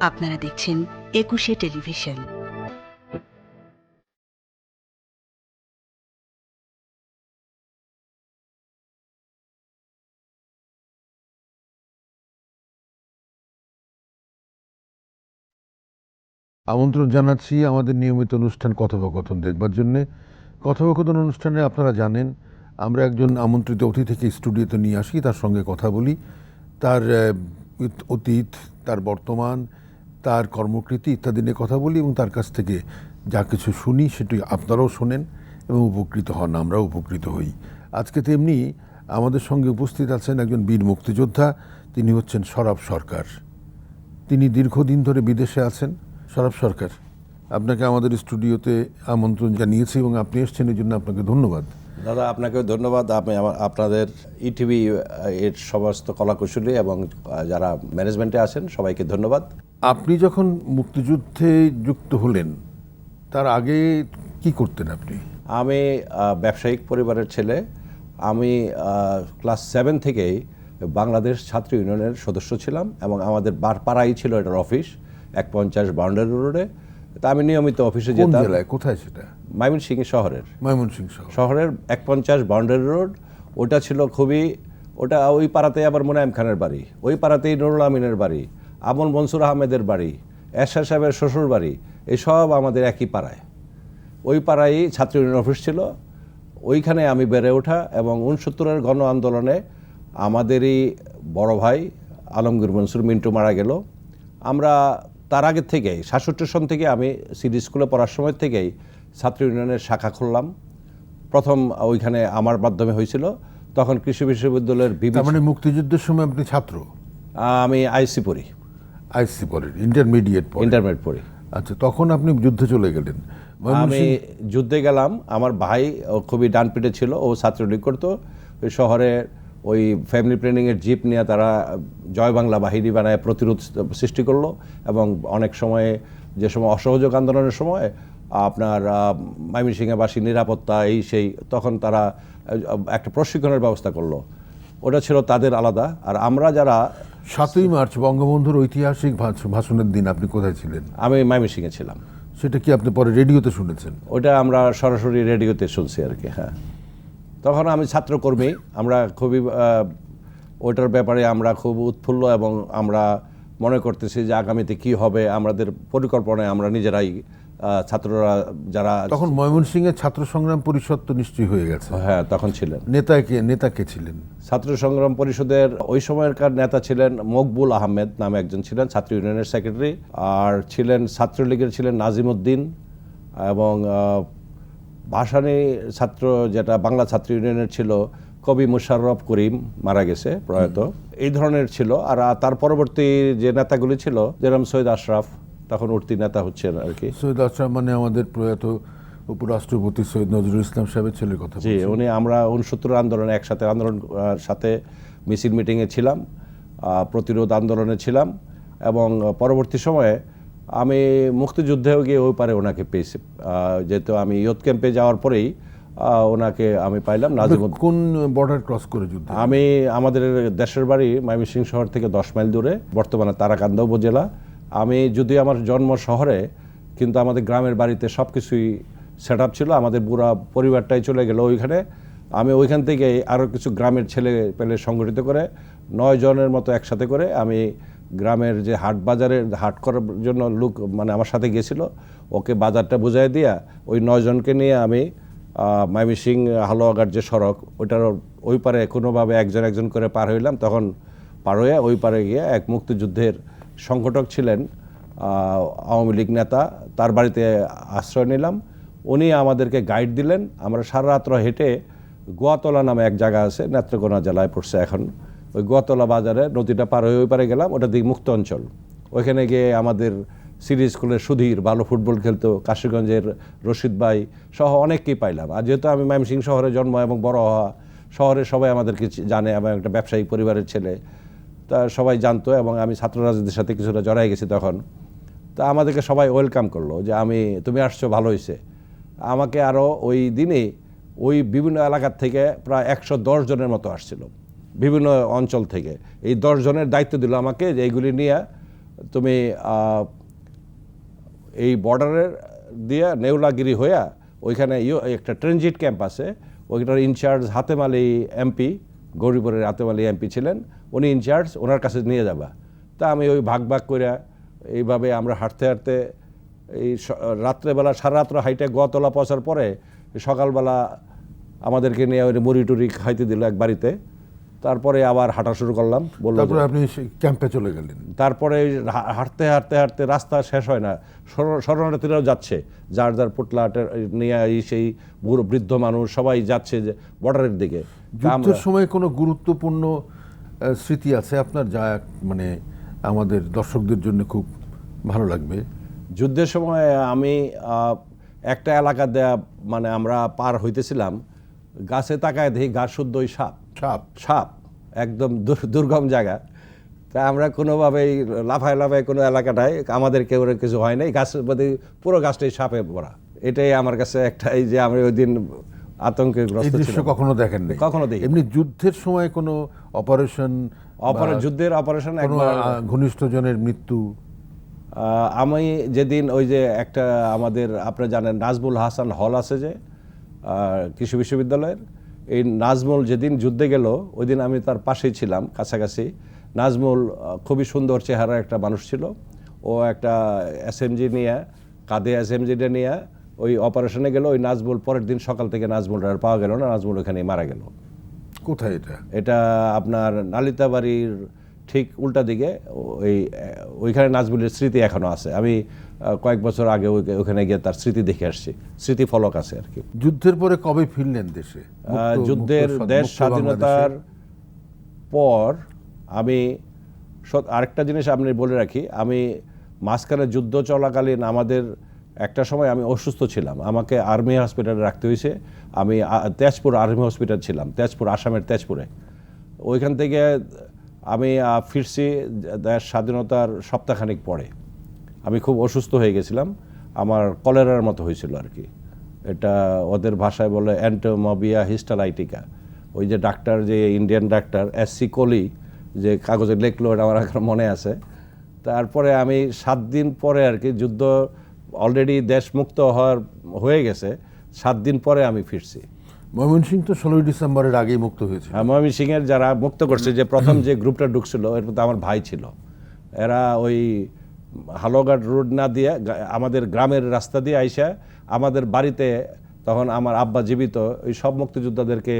আপনারা দেখছেন একুশে টেলিভিশন। আমন্ত্রণ জানাচ্ছি আমাদের নিয়মিত অনুষ্ঠান কথোপকথন দেখবার জন্যে। কথোপকথন অনুষ্ঠানে আপনারা জানেন, আমরা একজন আমন্ত্রিত অতিথিকে স্টুডিওতে নিয়ে আসি, তার সঙ্গে কথা বলি। তার অতীত, তার বর্তমান তার কর্মকৃতি ইত্যাদি নিয়ে কথা বলি এবং তার কাছ থেকে যা কিছু শুনি সেটি আপনারাও শোনেন এবং উপকৃত হন, আমরাও উপকৃত হই। আজকে তেমনি আমাদের সঙ্গে উপস্থিত আছেন একজন বীর মুক্তিযোদ্ধা, তিনি হচ্ছেন সরব সরকার। তিনি দীর্ঘদিন ধরে বিদেশে আছেন। সরব সরকার, আপনাকে আমাদের স্টুডিওতে আমন্ত্রণ জানিয়েছি এবং আপনি এসেছেন এই জন্য আপনাকে ধন্যবাদ। দাদা আপনাকে ধন্যবাদ। আপনি আমার- আপনাদের ইটিভি এর সমস্ত কলাকুশলী এবং যারা ম্যানেজমেন্টে আছেন সবাইকে ধন্যবাদ। আপনি যখন মুক্তিযুদ্ধে যুক্ত হলেন তার আগে কি করতেন আপনি? আমি ব্যবসায়িক পরিবারের ছেলে। আমি ক্লাস সেভেন থেকেই বাংলাদেশ ছাত্র ইউনিয়নের সদস্য ছিলাম এবং আমাদের বার পাড়াই ছিল এটার অফিস এক পঞ্চাশ বাউন্ডারি রোডে। তা আমি নিয়মিত অফিসে যেতাম। জেলায়? কোথায় সেটা? ময়মনসিংহ শহরের। ময়মনসিংহ শহর। শহরের এক পঞ্চাশ বাউন্ডারি রোড। ওটা ছিল খুবই ওটা ওই পাড়াতেই আবার মোনায়েম খানের বাড়ি। ওই পাড়াতেই নুরুল আমিনের বাড়ি আমন মনসুর আহমেদের বাড়ি এরশাদ সাহেবের শ্বশুর বাড়ি এসব আমাদের একই পাড়ায়। ওই পাড়ায় ছাত্র ইউনিয়ন অফিস ছিল। ওইখানে আমি বেড়ে ওঠা এবং উনসত্তরের গণ আন্দোলনে আমাদেরই বড় ভাই আলমগীর মনসুর মিন্টু মারা গেল। আমরা তার আগের থেকেই সাতষট্টি সন থেকে আমি সিডি স্কুলে পড়ার সময় থেকেই ছাত্র ইউনিয়নের শাখা খুললাম। প্রথম ওইখানে আমার মাধ্যমে হয়েছিল। তখন কৃষি বিশ্ববিদ্যালয়ের বিভিন্ন মানে মুক্তিযুদ্ধের সময় আপনি ছাত্র? আমি আইসি পড়ি। আইসি পড়েন ইন্টারমিডিয়েট ইন্টারমিডিয়েট পড়ি। আচ্ছা তখন আপনি যুদ্ধে চলে গেলেন। আমি যুদ্ধে গেলাম। আমার ভাই খুবই ডানপিটে ছিল ও ছাত্রলীগ করতো। ওই শহরে ওই ফ্যামিলি প্ল্যানিংয়ের জিপ নিয়ে তারা জয় বাংলা বাহিনী বানায় প্রতিরোধ সৃষ্টি করল এবং অনেক সময়ে যে সময় অসহযোগ আন্দোলনের সময় আপনার ময়মনসিংহবাসী নিরাপত্তা এই সেই তখন তারা একটা প্রশিক্ষণের ব্যবস্থা করল। ওটা ছিল তাদের আলাদা। আর আমরা যারা সাতই মার্চ বঙ্গবন্ধুর ঐতিহাসিক ভাষ- ভাষণের দিন আপনি কোথায় ছিলেন? আমি ময়মনসিংহে ছিলাম। সেটা কি আপনি পরে রেডিওতে শুনেছেন? ওটা আমরা সরাসরি রেডিওতে শুনছি আর কি হ্যাঁ। তখন আমি ছাত্রকর্মী আমরা খুবই ওইটার ব্যাপারে আমরা খুব উৎফুল্ল এবং আমরা মনে করতেছি যে আগামীতে কি হবে আমাদের পরিকল্পনায় আমরা নিজেরাই ছাত্ররা যারা তখন ময়মনসিংহের ছাত্র সংগ্রাম পরিষদ তো নিশ্চয়ই হয়ে গেছে। হ্যাঁ তখন ছিলেন। নেতা কে নেতাকে নেতাকে ছিলেন? ছাত্র সংগ্রাম পরিষদের ওই সময়কার নেতা ছিলেন মকবুল আহমেদ নামে একজন ছিলেন ছাত্র ইউনিয়নের সেক্রেটারি আর ছিলেন ছাত্রলীগের ছিলেন নাজিমুদ্দিন এবং ভাসানী ছাত্র যেটা বাংলা ছাত্র ইউনিয়নের ছিল কবি মুশাররফ করিম মারা গেছে প্রয়াত। এই ধরনের ছিল। আর তার পরবর্তী যে নেতাগুলি ছিল যেরকম সৈয়দ আশরাফ তখন উঠতি নেতা হচ্ছেন আর কি। সৈয়দ আশরাফ মানে আমাদের প্রয়াত উপরাষ্ট্রপতি সৈয়দ নজরুল ইসলাম সাহেবের ছেলের কথা জি উনি আমরা উনসত্তর আন্দোলনে একসাথে আন্দোলন সাথে মিছিল মিটিংয়ে ছিলাম প্রতিরোধ আন্দোলনে ছিলাম এবং পরবর্তী সময়ে আমি মুক্তিযুদ্ধেও গিয়ে ওই পারে ওনাকে পেয়েছি। যেহেতু আমি ইয়ত ক্যাম্পে যাওয়ার পরেই ওনাকে আমি পাইলাম নাজিমুদ্দিন কোন বর্ডার ক্রস করে যুদ্ধ আমি আমাদের দেশের বাড়ি ময়মনসিংহ শহর থেকে দশ মাইল দূরে বর্তমানে তারাকান্দা উপজেলা। আমি যদি আমার জন্ম শহরে কিন্তু আমাদের গ্রামের বাড়িতে সব কিছুই সেট আপ ছিল আমাদের পুরা পরিবারটাই চলে গেল ওইখানে। আমি ওইখান থেকে আরও কিছু গ্রামের ছেলে পেলে সংগঠিত করে নয় জনের মতো একসাথে করে আমি গ্রামের যে হাট বাজারে হাট করার জন্য লোক মানে আমার সাথে গিয়েছিল ওকে বাজারটা বুঝাই দিয়া ওই নয়জনকে নিয়ে আমি মাইমিসিং হালুয়াঘাট যে সড়ক, ওইটার ওই পারে কোনোভাবে একজন একজন করে পার হইলাম। তখন পার হয়ে ওই পারে গিয়ে এক মুক্তিযুদ্ধের সংগঠক ছিলেন আওয়ামী লীগ নেতা, তার বাড়িতে আশ্রয় নিলাম। উনি আমাদেরকে গাইড দিলেন। আমরা সারা রাত্র হেঁটে গোয়াতলা নামে এক জায়গা আছে, নেত্রকোনা জেলায় পড়ছে এখন। ওই গোয়াতলা বাজারে নদীটা পার হয়ে ওই পারে গেলাম ওটা দিক মুক্ত অঞ্চল। ওইখানে গিয়ে আমাদের সিটি স্কুলের সুধীর, ভালো ফুটবল খেলতো, কাশীগঞ্জের রশিদ ভাই সহ অনেককেই পাইলাম। আর যেহেতু আমি ময়মনসিংহ শহরে জন্ম এবং বড় হওয়া, শহরে সবাই আমাদেরকে জানে এবং একটা ব্যবসায়িক পরিবারের ছেলে, তা সবাই জানতো এবং আমি ছাত্র রাজনীতির সাথে কিছুটা জড়াই গেছি তখন। তা আমাদেরকে সবাই ওয়েলকাম করল যে, আমি, তুমি আসছো, ভালো হয়েছে আমাকে আরও ওই দিনে ওই বিভিন্ন এলাকার থেকে প্রায় একশো দশ জনের মতো আসছিল। বিভিন্ন অঞ্চল থেকে। এই জনের দায়িত্ব দিল আমাকে যে এইগুলি নিয়ে তুমি এই বর্ডারের দিয়ে নেউলাগিরি হইয়া ওইখানে একটা ট্রেনজিট ক্যাম্প আছে। ওইটার ইনচার্জ হাতেম আলী এমপি গৌরীপুরের হাতেম আলী এমপি ছিলেন। উনি ইনচার্জ ওনার কাছে নিয়ে যাবা। তা আমি ওই ভাগ ভাগ করে এইভাবে আমরা হাঁটতে হাঁটতে এই রাত্রেবেলা সারা রাত্র হাইটে গোয়াতলা পৌঁছার পরে সকালবেলা আমাদেরকে নিয়ে ওই মুড়ি টুরি খাইতে দিল এক বাড়িতে। তারপরে আবার হাঁটা শুরু করলাম বলল তারপরে আপনি ক্যাম্পে চলে গেলেন। তারপরে হাঁটতে হাঁটতে হাঁটতে রাস্তা শেষ হয় না শরণ- শরণার্থীরাও যাচ্ছে যার যার পুটলা নিয়ে সেই বুড়ো বৃদ্ধ মানুষ সবাই যাচ্ছে যে বর্ডারের দিকে। যুদ্ধের সময় কোনো গুরুত্বপূর্ণ স্মৃতি আছে আপনার যা মানে আমাদের দর্শকদের জন্য খুব ভালো লাগবে? যুদ্ধের সময় আমি একটা এলাকা দেয়া মানে আমরা পার হইতেছিলাম গাছে তাকায় দেখি গাছ শুদ্ধ ওই সাপ। সাপ সাপ একদম দুর্গম জায়গা। তা আমরা কোনোভাবেই লাফায় লাফায় কোনো এলাকাটায় আমাদের কেউ কিছু হয় নাই। গাছের মধ্যে পুরো গাছটাই সাপে ভরা। এটাই আমার কাছে একটা এই যে আমি ওই দিন আতঙ্কে গ্রস্ত দৃশ্য কখনো দেখেন নাই? কখনো দেখিনি। এমনি যুদ্ধের সময় কোনো অপারেশন অপারে যুদ্ধের অপারেশন আহ, ঘনিষ্ঠজনের মৃত্যু? আহ, আমি যেদিন ওই যে একটা আমাদের আপনারা জানেন নাজমুল হাসান হল আছে যে আহ, কৃষি বিশ্ববিদ্যালয়ের। এই নাজমুল যেদিন যুদ্ধে গেল ওই দিন আমি তার পাশেই ছিলাম কাছাকাছি। নাজমুল খুবই সুন্দর চেহারা একটা মানুষ ছিল। ও একটা এসএমজি নিয়ে কাঁধে এসএমজিটা নিয়ে ওই অপারেশনে গেল। ওই নাজমুল পরের দিন সকাল থেকে নাজমুল আর পাওয়া গেল না নাজমুল ওখানে মারা গেল। কোথায় এটা? এটা আপনার নালিতাবাড়ির ঠিক উল্টা দিকে ওই ওইখানে নাজমুলের স্মৃতি এখনও আছে। আমি কয়েক বছর আগে ওখানে গিয়ে তার স্মৃতি দেখে আসছি। স্মৃতি ফলক আছে আর কি। যুদ্ধের পরে কবে ফিরলেন দেশে? যুদ্ধের দেশ স্বাধীনতার পর আমি আরেকটা জিনিস আপনি বলে রাখি আমি মাঝখানে যুদ্ধ চলাকালীন আমাদের একটা সময় আমি অসুস্থ ছিলাম। আমাকে আর্মি হসপিটালে রাখতে হয়েছে। আমি তেজপুর আর্মি হসপিটাল ছিলাম তেজপুর আসামের তেজপুরে। ওইখান থেকে আমি ফিরছি দেশ স্বাধীনতার সপ্তাহখানিক পরে। আমি খুব অসুস্থ হয়ে গেছিলাম। আমার কলেরার মতো হয়েছিল আর কি। এটা ওদের ভাষায় বলে অ্যান্টোমবিয়া হিস্টালাইটিকা। ওই যে ডাক্তার যে Indian doctor S C Koli যে কাগজে লেখলো এটা আমার এখন মনে আছে। তারপরে আমি সাত দিন পরে আর কি যুদ্ধ অলরেডি দেশ মুক্ত হওয়ার হয়ে গেছে। সাত দিন পরে আমি ফিরছি। ময়মনসিংহ তো ষোলোই ডিসেম্বরের আগেই মুক্ত হয়েছে ময়মন সিংয়ের যারা মুক্ত করছে যে প্রথম যে গ্রুপটা ঢুকছিল এর মধ্যে আমার ভাই ছিল। এরা ওই হালুয়াঘাট রোড না দিয়ে আমাদের গ্রামের রাস্তা দিয়ে আইসা আমাদের বাড়িতে তখন আমার আব্বা জীবিত, ওই সব মুক্তিযোদ্ধাদেরকে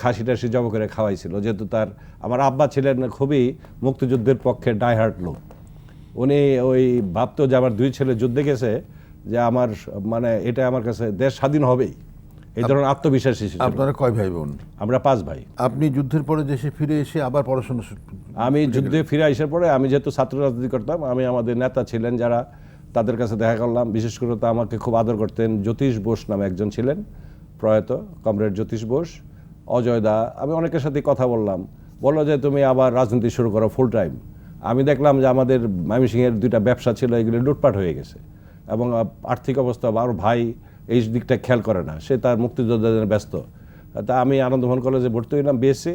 খাসি টাসি জব করে খাওয়াইছিল। যেহেতু তার, আমার আব্বা ছিলেন খুবই মুক্তিযুদ্ধের পক্ষে ডাইহার্ট লোক। উনি ওই ভাবতো যে আমার দুই ছেলে যুদ্ধে গেছে, যে আমার মানে এটা আমার কাছে দেশ স্বাধীন হবেই। এই ধরনের আত্মবিশ্বাসী ছিল আপনারা কয় ভাই বোন আমরা পাঁচ ভাই। আপনি যুদ্ধের পরে দেশে ফিরে এসে আবার পড়াশোনা আমি যুদ্ধে ফিরে আসার পরে আমি যেহেতু ছাত্র রাজনীতি করতাম আমি আমাদের নেতা ছিলেন যারা তাদের কাছে দেখা করলাম। বিশেষ করে তো আমাকে খুব আদর করতেন জ্যোতিষ বোস নামে একজন ছিলেন প্রয়াত কমরেড জ্যোতিষ বোস অজয় দা। আমি অনেকের সাথে কথা বললাম। বলল যে তুমি আবার রাজনীতি শুরু করো ফুল টাইম আমি দেখলাম যে আমাদের ময়মনসিংহের দুইটা ব্যবসা ছিল এগুলো লুটপাট হয়ে গেছে। এবং আর্থিক অবস্থা ওর ভাই এই দিকটা খেয়াল করে না। সে তার মুক্তিযোদ্ধাদের ব্যস্ত। তা আমি আনন্দমোহন কলেজে ভর্তি হইলাম বিএসসি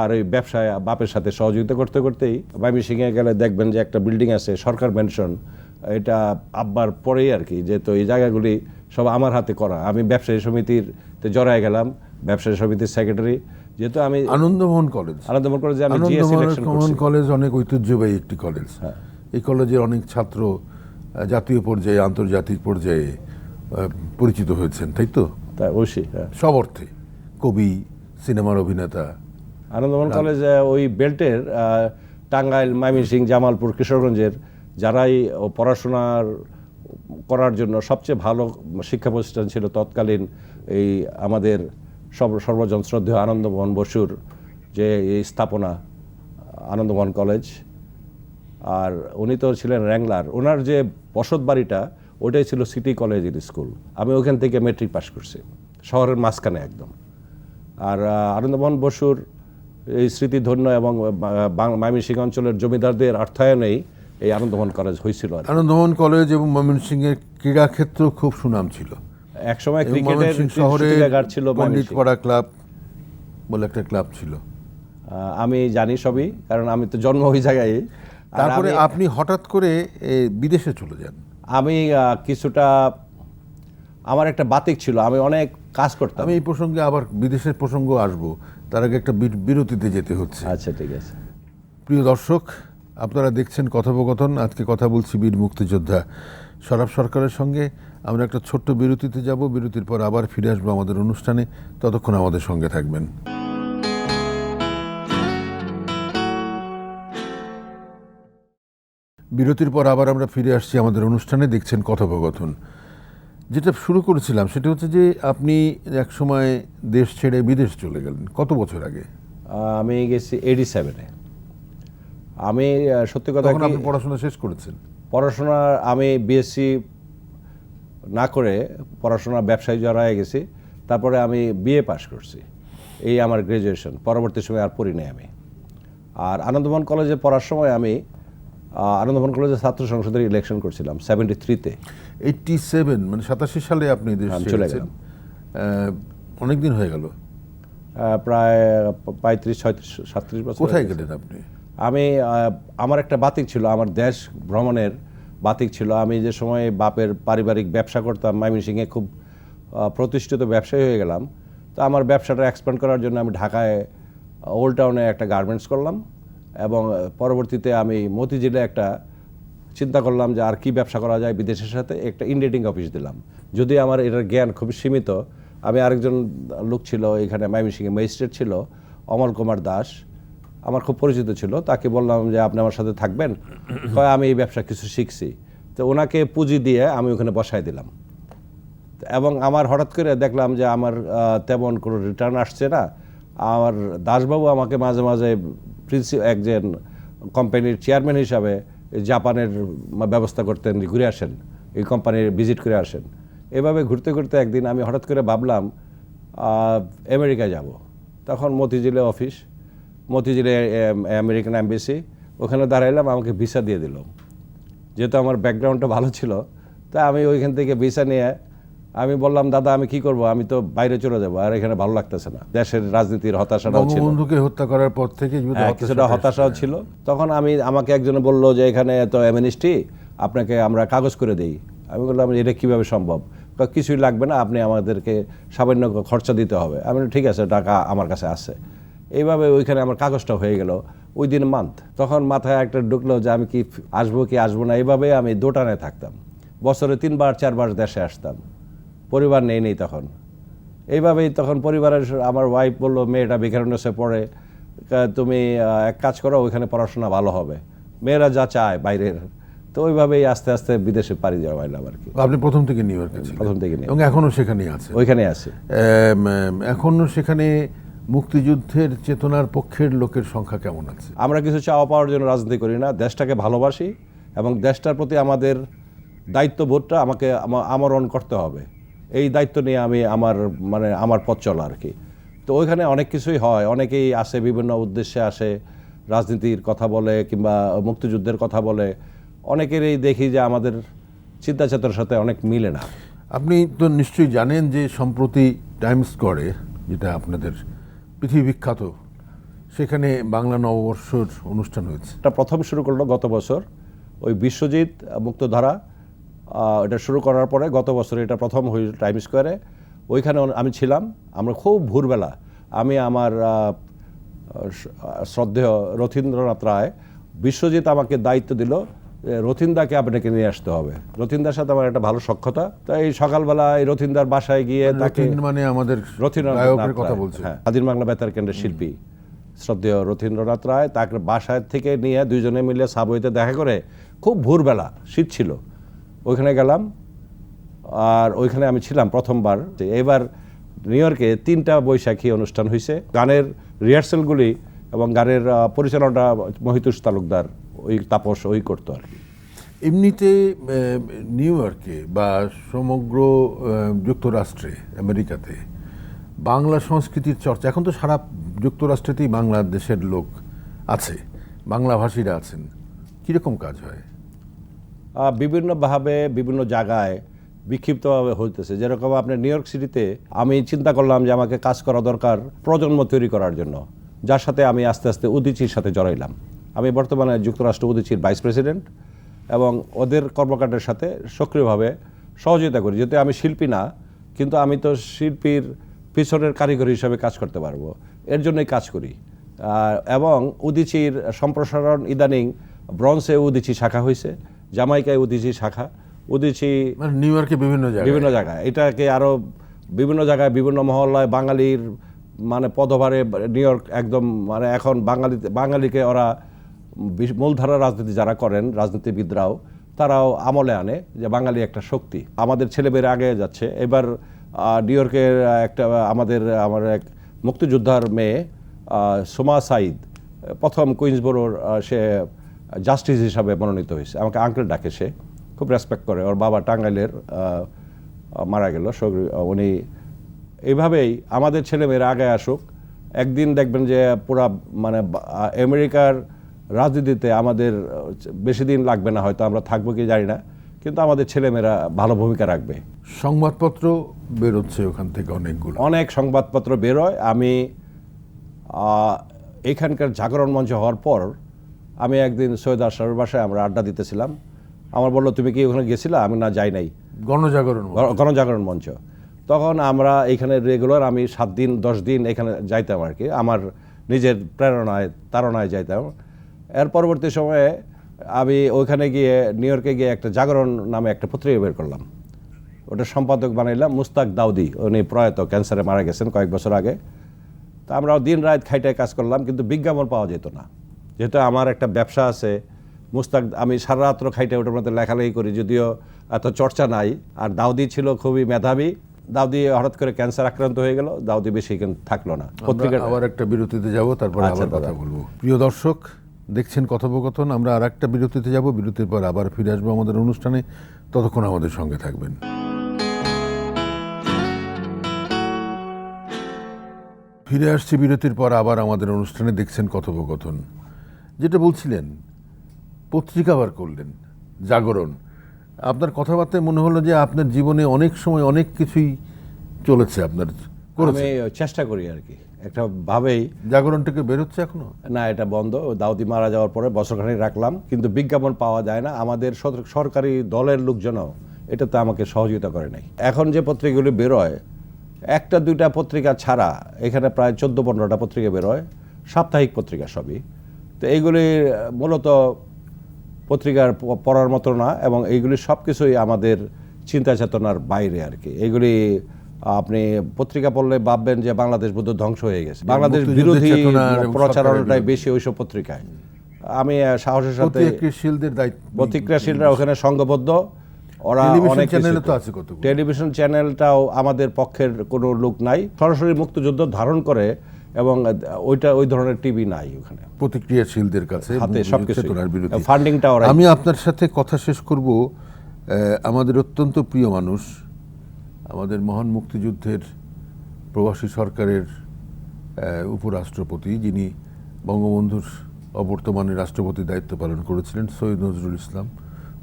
আর ওই ব্যবসায় বাপের সাথে সহযোগিতা করতে করতেই ময়মনসিংহে গেলে দেখবেন যে একটা বিল্ডিং আছে সরকার মেনশন এটা আব্বার পরেই আর কি যেহেতু এই জায়গাগুলি সব আমার হাতে করা। আমি ব্যবসায়ী সমিতির জড়ায় গেলাম ব্যবসায়ী সমিতির সেক্রেটারি যেহেতু আমি আনন্দমোহন কলেজ আনন্দমোহন কলেজে আমি আনন্দমোহন হ্যাঁ। কলেজ অনেক ঐতিহ্যবাহী একটি কলেজ হ্যাঁ। এই কলেজের অনেক ছাত্র জাতীয় পর্যায়ে আন্তর্জাতিক পর্যায়ে পরিচিত হয়েছেন তাই তো? তা অবশ্যই হ্যাঁ। সব অর্থে কবি সিনেমার অভিনেতা। আনন্দমোহন কলেজ ওই বেল্টের টাঙ্গাইল ময়মনসিং জামালপুর কিশোরগঞ্জের যারাই ও পড়াশোনার করার জন্য সবচেয়ে ভালো শিক্ষা প্রতিষ্ঠান ছিল তৎকালীন এই আমাদের সব সর্বজন শ্রদ্ধেয় আনন্দমোহন বসুর যে এই স্থাপনা আনন্দমোহন কলেজ। আর উনি তো ছিলেন র্যাংলার ওনার যে বসত বাড়িটা ওটাই ছিল সিটি কলেজের স্কুল আমি ওখান থেকে মেট্রিক পাস করছি। শহরের মাঝখানে একদম। আর আনন্দমোহন বসুর এই স্মৃতিধন্য এবং ময়মনসিংহ অঞ্চলের জমিদারদের অর্থায়নেই এই আনন্দমোহন কলেজ হয়েছিল আনন্দমোহন কলেজ এবং ময়মনসিংহের ক্রীড়াক্ষেত্র খুব সুনাম ছিল। একসময় ক্রিকেটের শহরে ছিল। পণ্ডিতপাড়া ক্লাব বলে একটা ক্লাব ছিল। আমি জানি সবই কারণ আমি তো জন্ম ওই জায়গায়। তারপরে আপনি হঠাৎ করে বিদেশে চলে যান। আমি কিছুটা আমার একটা বাতিক ছিল আমি অনেক কাজ করতাম। আমি এই প্রসঙ্গে আবার বিদেশের প্রসঙ্গ আসব। তার আগে একটা বিরতিতে যেতে হচ্ছে। আচ্ছা ঠিক আছে। প্রিয় দর্শক আপনারা দেখছেন কথোপকথন। আজকে কথা বলছি বীর মুক্তিযোদ্ধা সরাব সরকারের সঙ্গে। আমরা একটা ছোট্ট বিরতিতে যাব। বিরতির পর আবার ফিরে আসব আমাদের অনুষ্ঠানে। ততক্ষণ আমাদের সঙ্গে থাকবেন। বিরতির পর আবার আমরা ফিরে আসছি আমাদের অনুষ্ঠানে দেখছেন কথোপকথন। যেটা শুরু করেছিলাম সেটা হচ্ছে যে আপনি এক সময় দেশ ছেড়ে বিদেশ চলে গেলেন। কত বছর আগে? আমি গেছি এইটি সেভেনে আমি সত্যি কথা আপনি পড়াশোনা শেষ করেছেন। পড়াশোনা আমি বিএসসি না করে পড়াশোনা ব্যবসায় জড়ায় গেছি তারপরে আমি বিএ পাশ করছি। এই আমার গ্র্যাজুয়েশন পরবর্তী সময় আর পড়ি নাই আমি। আর আনন্দমোহন কলেজে পড়ার সময় আমি আনন্দমোহন কলেজে ছাত্র সংসদের ইলেকশন করছিলাম সেভেন্টি থ্রিতে এইটটি সেভেন মানে সাতাশি সালে আপনি আমি চলে গেলাম। অনেক দিন হয়ে গেল। প্রায় পঁয়ত্রিশ ছয়ত্রিশ সাতত্রিশ বছর কোথায় গেলেন আপনি? আমি আমার একটা বাতিক ছিল আমার দেশ ভ্রমণের বাতিক ছিল। আমি যে সময় বাপের পারিবারিক ব্যবসা করতাম ময়মনসিংহে খুব প্রতিষ্ঠিত ব্যবসায়ী হয়ে গেলাম। তো আমার ব্যবসাটা এক্সপ্যান্ড করার জন্য আমি ঢাকায় ওল্ড টাউনে একটা গার্মেন্টস করলাম। এবং পরবর্তীতে আমি মতিঝিলে একটা চিন্তা করলাম যে আর কি ব্যবসা করা যায় বিদেশের সাথে, একটা ইন্ডিয়েটিং অফিস দিলাম। যদি আমার এটার জ্ঞান খুব সীমিত, আমি আরেকজন লোক ছিল, এখানে ময়মনসিংহে ম্যাজিস্ট্রেট ছিল, অমল কুমার দাস, আমার খুব পরিচিত ছিল, তাকে বললাম যে আপনি আমার সাথে থাকবেন, কয়, আমি এই ব্যবসা কিছু শিখছি। তো ওনাকে পুঁজি দিয়ে আমি ওখানে বসাই দিলাম। এবং আমার হঠাৎ করে দেখলাম যে আমার তেমন কোনো রিটার্ন আসছে না আমার দাসবাবু আমাকে মাঝে মাঝে প্রিন্সি একজন কোম্পানির চেয়ারম্যান হিসাবে জাপানের ব্যবস্থা করতেন ঘুরে আসেন এই কোম্পানির ভিজিট করে আসেন। এভাবে ঘুরতে ঘুরতে একদিন আমি হঠাৎ করে ভাবলাম আহ, আমেরিকায় যাব। তখন মতিঝিলে অফিস মতিঝিলে আমেরিকান অ্যাম্বাসি ওখানে দাঁড়াইলাম আমাকে ভিসা দিয়ে দিল। যেহেতু আমার ব্যাকগ্রাউন্ডটা ভালো ছিল তা আমি ওইখান থেকে ভিসা নিয়ে আমি বললাম দাদা আমি কি করব? আমি তো বাইরে চলে যাব আর এখানে ভালো লাগতেছে না। দেশের রাজনীতির হতাশাটাও ছিল। বঙ্গবন্ধুকে হত্যা করার পর থেকে হ্যাঁ, কিছুটা হতাশাও ছিল। তখন আমি আমাকে একজনে বলল যে এখানে তো এমএনএসটি আপনাকে আমরা কাগজ করে দেই। আমি বললাম এটা কীভাবে সম্ভব? কিছুই লাগবে না আপনি আমাদেরকে সামান্য খরচা দিতে হবে। আমি বললাম, ঠিক আছে টাকা আমার কাছে আছে। এইভাবে ওইখানে আমার কাগজটা হয়ে গেল। ওই দিন মান্থ তখন মাথায় একটা ঢুকলো যে আমি কি আসব কি আসব না? এইভাবে আমি দোটানায় থাকতাম। বছরে তিনবার চারবার দেশে আসতাম। পরিবার নেই নেই তখন। এইভাবেই তখন পরিবারের আমার ওয়াইফ বলল মেয়েটা বেকারণসে পড়ে তুমি এক কাজ করো ওইখানে পড়াশোনা ভালো হবে। মেয়েরা যা চায় বাইরের। তো ওইভাবেই আস্তে আস্তে বিদেশে পাড়ি যাওয়া হইলাম আর কি। আপনি প্রথম থেকে নিউ ইয়র্কে প্রথম থেকে এবং এখনও সেখানেই আছে। ওইখানে আছে। এখনও সেখানে মুক্তিযুদ্ধের চেতনার পক্ষের লোকের সংখ্যা কেমন আছে? আমরা কিছু চাওয়া পাওয়ার জন্য রাজনীতি করি না। দেশটাকে ভালোবাসি এবং দেশটার প্রতি আমাদের দায়িত্ববোধটা আমাকে আমা- আমরণ করতে হবে। এই দায়িত্ব নিয়ে আমি আমার মানে আমার পথ চলা আর কি। তো ওইখানে অনেক কিছুই হয়। অনেকেই আসে বিভিন্ন উদ্দেশ্যে আসে রাজনীতির কথা বলে কিংবা মুক্তিযুদ্ধের কথা বলে। অনেকেরই দেখি যে আমাদের চিন্তা চেতনার সাথে অনেক মিলে না। আপনি তো নিশ্চয়ই জানেন যে সম্প্রতি টাইমস স্কোয়ারে যেটা আপনাদের পৃথিবী বিখ্যাত সেখানে বাংলা নববর্ষর অনুষ্ঠান হয়েছে। এটা প্রথম শুরু করল গত বছর। ওই বিশ্বজিৎ মুক্তধারা এটা শুরু করার পরে গত বছর এটা প্রথম হয়ে টাইম স্কোয়ারে ওইখানে আমি ছিলাম। আমরা খুব ভোরবেলা আমি আমার শ্রদ্ধেয় রথীন্দ্রনাথ রায় বিশ্বজিৎ আমাকে দায়িত্ব দিল রথীন্দাকে আপনাকে নিয়ে আসতে হবে। রথীন্দার সাথে আমার একটা ভালো সক্ষতা তো এই সকালবেলা এই রথীন্দার বাসায় গিয়ে তাকে মানে আমাদের রথীন্দ্রনাথ কথা বলছে। হ্যাঁ, স্বাধীন বাংলা বেতার কেন্দ্রের শিল্পী শ্রদ্ধেয় রথীন্দ্রনাথ রায় তাকে বাসায় থেকে নিয়ে দুইজনে মিলে সাবইতে দেখা করে খুব ভোরবেলা শীত ছিল। ওইখানে গেলাম, আর ওইখানে আমি ছিলাম প্রথমবার। যে এবার নিউ ইয়র্কে তিনটা বৈশাখী অনুষ্ঠান হয়েছে গানের রিহার্সেলগুলি এবং গানের পরিচালনাটা মহিতুষ তালুকদার, ওই তাপস ওই করতো আর কি। এমনিতে নিউ ইয়র্কে বা সমগ্র যুক্তরাষ্ট্রে, আমেরিকাতে বাংলা সংস্কৃতির চর্চা, এখন তো সারা যুক্তরাষ্ট্রেতেই বাংলাদেশের লোক আছে, বাংলাভাষীরা আছেন, কীরকম কাজ হয়? বিভিন্নভাবে বিভিন্ন জায়গায় বিক্ষিপ্তভাবে হইতেছে। যেরকম আপনি নিউ ইয়র্ক সিটিতে আমি চিন্তা করলাম যে আমাকে কাজ করা দরকার প্রজন্ম তৈরি করার জন্য। যার সাথে আমি আস্তে আস্তে উদিচির সাথে জড়াইলাম। আমি বর্তমানে যুক্তরাষ্ট্র উদিচির ভাইস প্রেসিডেন্ট এবং ওদের কর্মকাণ্ডের সাথে সক্রিয়ভাবে সহযোগিতা করি। যেহেতু আমি শিল্পী না, কিন্তু আমি তো শিল্পীর পিছনের কারিগর হিসাবে কাজ করতে পারব। এর জন্যই কাজ করি। এবং উদিচির সম্প্রসারণ ইদানিং ব্রঞ্জে উদিচি শাখা হয়েছে জামাইকায় উদিচি শাখা। উদিচি মানে নিউ ইয়র্কে বিভিন্ন জায়গায়। বিভিন্ন জায়গায়। এটাকে আরও বিভিন্ন জায়গায় বিভিন্ন মহল্লায় বাঙালির মানে পদভারে নিউ ইয়র্ক একদম মানে এখন বাঙালি বাঙালিকে ওরা মূলধারা রাজনীতি যারা করেন রাজনীতিবিদরাও তারাও আমলে আনে যে বাঙালি একটা শক্তি। আমাদের ছেলেমেয়েরা আগে যাচ্ছে। এবার নিউ ইয়র্কের একটা আমাদের আমার এক মুক্তিযোদ্ধার মেয়ে সোমা সাইদ প্রথম কুইন্সবোরোর সে জাস্টিস হিসাবে মনোনীত হয়েছে। আমাকে আঙ্কেল ডাকে সে খুব রেসপেক্ট করে। ওর বাবা টাঙ্গাইলের মারা গেল উনি এইভাবেই আমাদের ছেলেমেয়েরা আগে আসুক। একদিন দেখবেন যে পুরা মানে আমেরিকার রাজনীতিতে আমাদের বেশি দিন লাগবে না হয়তো আমরা থাকব কি জানি না কিন্তু আমাদের ছেলেমেয়েরা ভালো ভূমিকা রাখবে। সংবাদপত্র বেরোচ্ছে ওখান থেকে অনেকগুলো। অনেক সংবাদপত্র বেরোয়। আমি এখানকার জাগরণ মঞ্চ হওয়ার পর আমি একদিন সৈয়দ আশরাফের বাসায় আমরা আড্ডা দিতেছিলাম। আমার বলল তুমি কি ওখানে গেছিলা? আমি না যাই নাই। গণজাগরণ গণজাগরণ মঞ্চ। তখন আমরা এখানে রেগুলার আমি সাত দিন দশ দিন এখানে যাইতাম আর কি। আমার নিজের প্রেরণায় তাড়নায় যাইতাম। এর পরবর্তী সময়ে আমি ওইখানে গিয়ে নিউ ইয়র্কে গিয়ে একটা জাগরণ নামে একটা পত্রিকা বের করলাম। ওটা সম্পাদক বানাইলাম মুস্তাক দাউদি। উনি প্রয়াত ক্যান্সারে মারা গেছেন কয়েক বছর আগে। তা আমরা দিন রাত খাইটায় কাজ করলাম কিন্তু বিজ্ঞাপন পাওয়া যেত না। যেহেতু আমার একটা ব্যবসা আছে। মুস্তাক আমি সারা রাত্র খাইটে ওটার মধ্যে লেখালেখি করি যদিও এত চর্চা নাই। আর দাউদি ছিল খুবই মেধাবী। দাউদি হঠাৎ করে ক্যান্সার আক্রান্ত হয়ে গেল দাউদি বেশি কিন্তু থাকল না। পত্রিকা আবার একটা বিরতিতে যাব তারপরে আচ্ছা, আবার কথা বলব। প্রিয় দর্শক দেখছেন কথোপকথন আমরা আর একটা বিরতিতে যাব। বিরতির পর আবার ফিরে আসব আমাদের অনুষ্ঠানে। ততক্ষণ আমাদের সঙ্গে থাকবেন। ফিরে আসছি বিরতির পর আবার আমাদের অনুষ্ঠানে। দেখছেন কথোপকথন। যেটা বলছিলেন পত্রিকা বার করলেন জাগরণ। আপনার কথাবার্তায় মনে হলো যে আপনার জীবনে অনেক সময় অনেক কিছুই চলেছে আপনার করেছে। আমি চেষ্টা করি আর কি। একটা ভাবেই জাগরণটাকে বেরোচ্ছে এখনও? না এটা বন্ধ। দাউদি মারা যাওয়ার পরে বছরখানেক রাখলাম কিন্তু বিজ্ঞাপন পাওয়া যায় না। আমাদের সরকারি দলের লোকজনও এটাতে আমাকে সহযোগিতা করে নাই। এখন যে পত্রিকাগুলি বেরোয় একটা দুইটা পত্রিকা ছাড়া এখানে প্রায় চোদ্দ পনেরোটা পত্রিকা বেরোয় সাপ্তাহিক পত্রিকা সবই। তো এইগুলি মূলত পত্রিকার পড়ার মতো না এবং এইগুলি সব কিছুই আমাদের চিন্তা চেতনার বাইরে আর কি। এইগুলি আপনি পত্রিকা পড়লে ভাববেন যে বাংলাদেশ বোধ ধ্বংস হয়ে গেছে। বাংলাদেশ বিরোধী প্রচারণাটাই বেশি ওইসব পত্রিকায়। আমি সাহসের সাথে প্রতিক্রিয়াশীলদের দায়িত্ব প্রতিক্রিয়াশীলরা ওখানে সংঘবদ্ধ। ওরা অনেক চ্যানেলে তো আছে কতগুলো। টেলিভিশন চ্যানেলটাও আমাদের পক্ষের কোনো লোক নাই। সরাসরি মুক্তিযুদ্ধ ধারণ করে এবং ওইটা ওই ধরনের টিভি নাই ওখানে। প্রতিক্রিয়াশীলদের কাছে হাতে। চেতনার ফান্ডিংটা আমি আপনার সাথে কথা শেষ করব আমাদের অত্যন্ত প্রিয় মানুষ আমাদের মহান মুক্তিযুদ্ধের প্রবাসী সরকারের উপরাষ্ট্রপতি যিনি বঙ্গবন্ধুর অবর্তমানে রাষ্ট্রপতির দায়িত্ব পালন করেছিলেন সৈয়দ নজরুল ইসলাম।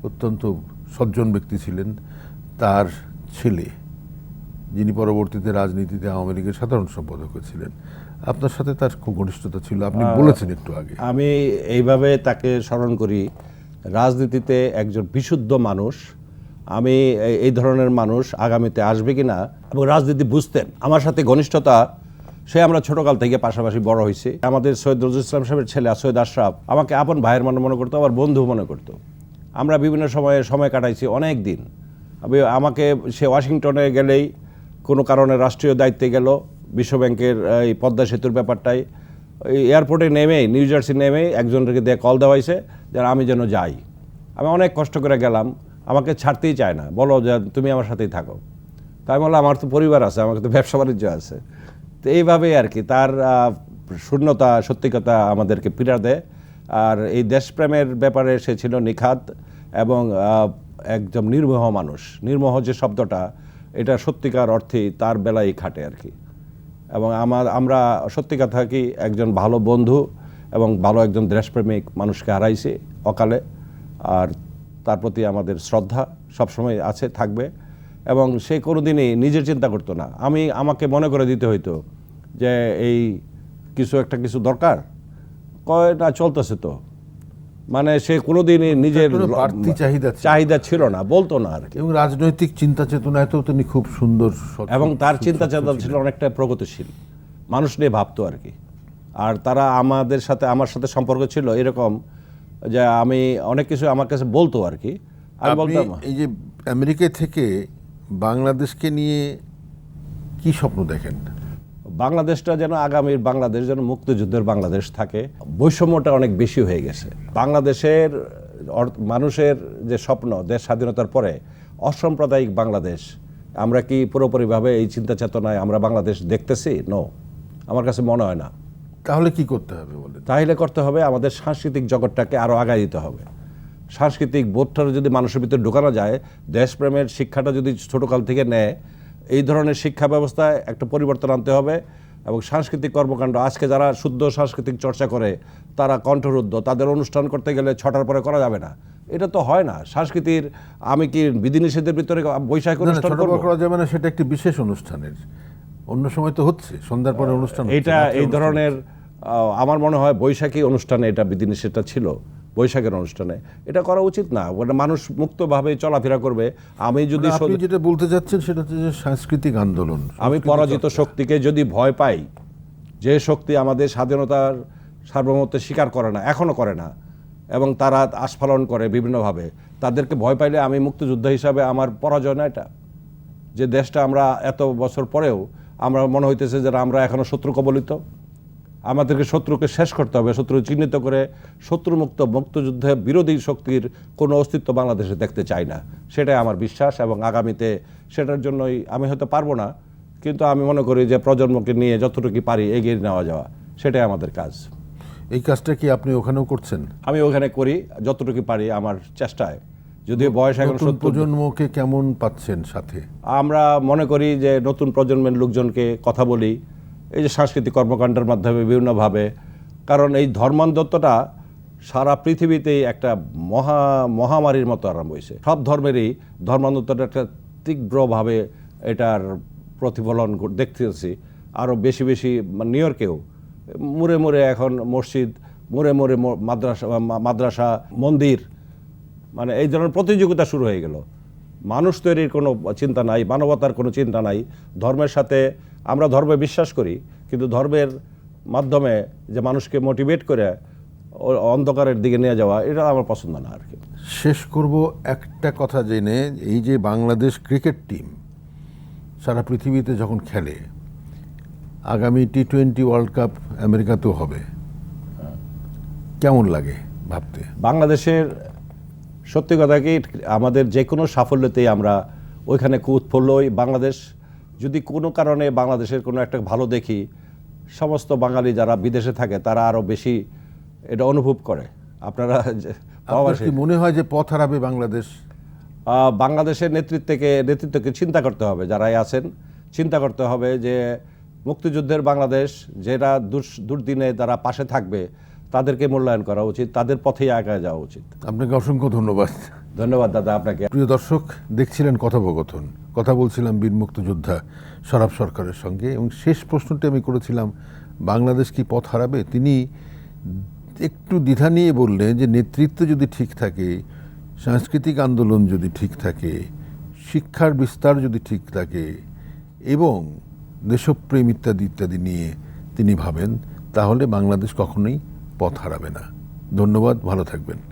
অত্যন্ত সজ্জন ব্যক্তি ছিলেন তার ছেলে যিনি পরবর্তীতে রাজনীতিতে আওয়ামী লীগের সাধারণ সম্পাদক ছিলেন আপনার সাথে তার খুব ঘনিষ্ঠতা ছিল আপনি বলেছেন একটু আগে। আমি এইভাবে তাকে স্মরণ করি রাজনীতিতে একজন বিশুদ্ধ মানুষ আমি এই- ধরনের মানুষ আগামীতে আসবে কি না এবং রাজনীতি বুঝতেন। আমার সাথে ঘনিষ্ঠতা সে আমরা ছোটকাল থেকে পাশাপাশি বড় হয়েছি। আমাদের সৈয়দ নজরুল ইসলাম সাহেবের ছেলে সৈয়দ আশরাফ আমাকে আপন ভাইয়ের মনে মনে করতো আবার বন্ধু মনে করতো। আমরা বিভিন্ন সময়ে সময় কাটাইছি অনেক দিন। আমি আমাকে সে ওয়াশিংটনে গেলেই কোনো কারণে রাষ্ট্রীয় দায়িত্বে গেল বিশ্বব্যাংকের এই পদ্মা সেতুর ব্যাপারটাই এয়ারপোর্টে নেমেই, নিউ জার্সি নেমেই একজনকে দিয়ে কল দেওয়া হয়েছে, যেন আমি যেন যাই। আমি অনেক কষ্ট করে গেলাম, আমাকে ছাড়তেই চায় না। বলো যে তুমি আমার সাথেই থাকো। তাই বললাম, আমার তো পরিবার আছে, আমাকে তো ব্যবসা বাণিজ্য আছে। তো এইভাবেই আর কি, তার শূন্যতা, সত্যিকতা আমাদেরকে পীড়া দেয়। আর এই দেশপ্রেমের ব্যাপারে সে ছিল নিখাত এবং একদম নির্মোহ মানুষ। নির্মোহ যে শব্দটা, এটা সত্যিকার অর্থেই তার বেলায় খাটে আর কি। এবং আমার, আমরা সত্যি কথা কি একজন ভালো বন্ধু এবং ভালো একজন দেশপ্রেমিক মানুষকে হারাইছি অকালে। আর তার প্রতি আমাদের শ্রদ্ধা সবসময় আছে, থাকবে। এবং সে কোনোদিনই নিজের চিন্তা করতো না। আমি, আমাকে মনে করে দিতে হইতো যে এই কিছু একটা কিছু দরকার। কয়, না, চলতেছে তো। মানে সে কোনোদিনই নিজের বাড়তি চাহিদা চাহিদা ছিল না বলতো না আর কি। এবং রাজনৈতিক চিন্তা চেতনায়তেও তিনি খুব সুন্দর এবং তার চিন্তা চেতনা ছিল অনেকটা প্রগতিশীল। মানুষ নিয়ে ভাবতো আর কি। আর তারা আমাদের সাথে আমার সাথে সম্পর্ক ছিল এরকম যে আমি অনেক কিছু আমার কাছে বলতো আর কি। আমি বলতাম এই যে আমেরিকা থেকে বাংলাদেশকে নিয়ে কি স্বপ্ন দেখেন? বাংলাদেশটা যেন আগামীর বাংলাদেশ যেন মুক্তিযুদ্ধের বাংলাদেশ থাকে বৈষম্যটা অনেক বেশি হয়ে গেছে। বাংলাদেশের মানুষের যে স্বপ্ন দেশ স্বাধীনতার পরে অসাম্প্রদায়িক বাংলাদেশ আমরা কি পুরোপুরিভাবে এই চিন্তা চেতনায় আমরা বাংলাদেশ দেখতেছি? নো আমার কাছে মনে হয় না। তাহলে কি করতে হবে বলে তাহলে করতে হবে আমাদের সাংস্কৃতিক জগৎটাকে আরও আগায় দিতে হবে। সাংস্কৃতিক বোধটা যদি মানুষের ভিতরে ঢোকানো যায় দেশপ্রেমের শিক্ষাটা যদি ছোটোকাল থেকে নেয় এই ধরনের শিক্ষা ব্যবস্থায় একটা পরিবর্তন আনতে হবে এবং সাংস্কৃতিক কর্মকাণ্ড আজকে যারা শুদ্ধ সাংস্কৃতিক চর্চা করে তারা কণ্ঠরুদ্ধ তাদের অনুষ্ঠান করতে গেলে ছটার পরে করা যাবে না। এটা তো হয় না। সংস্কৃতির আমি কি বিধিনিষেধের ভিতরে বৈশাখ অনুষ্ঠান করা যাবে না সেটা একটি বিশেষ অনুষ্ঠানের। অন্য সময় তো হচ্ছে সন্ধ্যার পরে অনুষ্ঠান এটা এই ধরনের আমার মনে হয় বৈশাখী অনুষ্ঠানে এটা বিধিনিষেধটা ছিল। বৈশাখের অনুষ্ঠানে। এটা করা উচিত না। ওটা মানুষ মুক্তভাবে চলাফেরা করবে। আমি যদি মানে আপনি যেটা বলতে চাচ্ছেন সেটা হচ্ছে যে সাংস্কৃতিক আন্দোলন। আমি পরাজিত শক্তিকে যদি ভয় পাই যে শক্তি আমাদের স্বাধীনতার সার্বভৌমত্ব স্বীকার করে না এখনও করে না এবং তারা আস্ফালন করে বিভিন্নভাবে তাদেরকে ভয় পাইলে আমি মুক্তিযোদ্ধা হিসাবে আমার পরাজয় না এটা। যে দেশটা আমরা এত বছর পরেও আমরা মনে হইতেছে যে আমরা এখনও শত্রু কবলিত আমাদেরকে শত্রুকে শেষ করতে হবে শত্রু চিহ্নিত করে শত্রুমুক্ত মুক্তযুদ্ধে বিরোধী শক্তির কোনো অস্তিত্ব বাংলাদেশে দেখতে চাই না। সেটাই আমার বিশ্বাস এবং আগামীতে সেটার জন্যই আমি হয়তো পারব না কিন্তু আমি মনে করি যে প্রজন্মকে নিয়ে যতটুকু পারি এগিয়ে নেওয়া যাওয়া সেটাই আমাদের কাজ। এই কাজটা কি আপনি ওখানেও করছেন? আমি ওখানে করি যতটুকু পারি আমার চেষ্টায়। যদিও বয়স এখন সত্তর। প্রজন্মকে কেমন পাচ্ছেন সাথে? আমরা মনে করি যে নতুন প্রজন্মের লোকজনকে কথা বলি এই যে সাংস্কৃতিক কর্মকাণ্ডের মাধ্যমে বিভিন্নভাবে, কারণ এই ধর্মান্ধত্বটা সারা পৃথিবীতেই একটা মহা, মহামারীর মতো আরম্ভ হয়েছে। সব ধর্মেরই ধর্মান্ধত্বটা একটা তীব্রভাবে এটার প্রতিফলন দেখতেছি। আরও বেশি বেশি মানে নিউ ইয়র্কেও। মুড়ে মুড়ে এখন মসজিদ, মুড়ে মুড়ে মাদ্রাসা মাদ্রাসা, মন্দির মানে এই ধরনের প্রতিযোগিতা শুরু হয়ে গেল। মানুষ তৈরির কোনো চিন্তা নাই, মানবতার কোনো চিন্তা নাই। ধর্মের সাথে আমরা ধর্মে বিশ্বাস করি কিন্তু ধর্মের মাধ্যমে যে মানুষকে মোটিভেট করে অন্ধকারের দিকে নিয়ে যাওয়া এটা আমার পছন্দ না আর কি। শেষ করব একটা কথা জেনে এই যে বাংলাদেশ ক্রিকেট টিম সারা পৃথিবীতে যখন খেলে আগামী টি টোয়েন্টি ওয়ার্ল্ড কাপ আমেরিকাতেও হবে। কেমন লাগে ভাবতে? বাংলাদেশের সত্যি কথা কি আমাদের যে কোনো সাফল্যতেই আমরা ওইখানে উৎফুল্লই বাংলাদেশ যদি কোনো কারণে বাংলাদেশের কোনো একটা ভালো দেখি সমস্ত বাঙালি যারা বিদেশে থাকে তারা আরও বেশি এটা অনুভব করে। আপনারা মনে হয় যে পথ হারাবে বাংলাদেশ? বাংলাদেশের নেতৃত্বকে নেতৃত্বকে চিন্তা করতে হবে যারাই আছেন। চিন্তা করতে হবে যে মুক্তিযুদ্ধের বাংলাদেশ যেটা দুস- দুর্দিনে তারা পাশে থাকবে তাদেরকে মূল্যায়ন করা উচিত তাদের পথেই আগায় যাওয়া উচিত। আপনাকে অসংখ্য ধন্যবাদ। ধন্যবাদ দাদা আপনাকে। প্রিয় দর্শক, দেখছিলেন কথোপকথন। কথা বলছিলাম বীর মুক্তিযোদ্ধা শরাব সরকারের সঙ্গে এবং শেষ প্রশ্নটি আমি করেছিলাম, বাংলাদেশ কি পথ হারাবে? তিনি একটু দ্বিধা নিয়ে বললেন যে, নেতৃত্ব যদি ঠিক থাকে, সাংস্কৃতিক আন্দোলন যদি ঠিক থাকে, শিক্ষার বিস্তার যদি ঠিক থাকে, এবং দেশপ্রেম ইত্যাদি ইত্যাদি নিয়ে তিনি ভাবেন, তাহলে বাংলাদেশ কখনোই পথ হারাবে না। ধন্যবাদ, ভালো থাকবেন।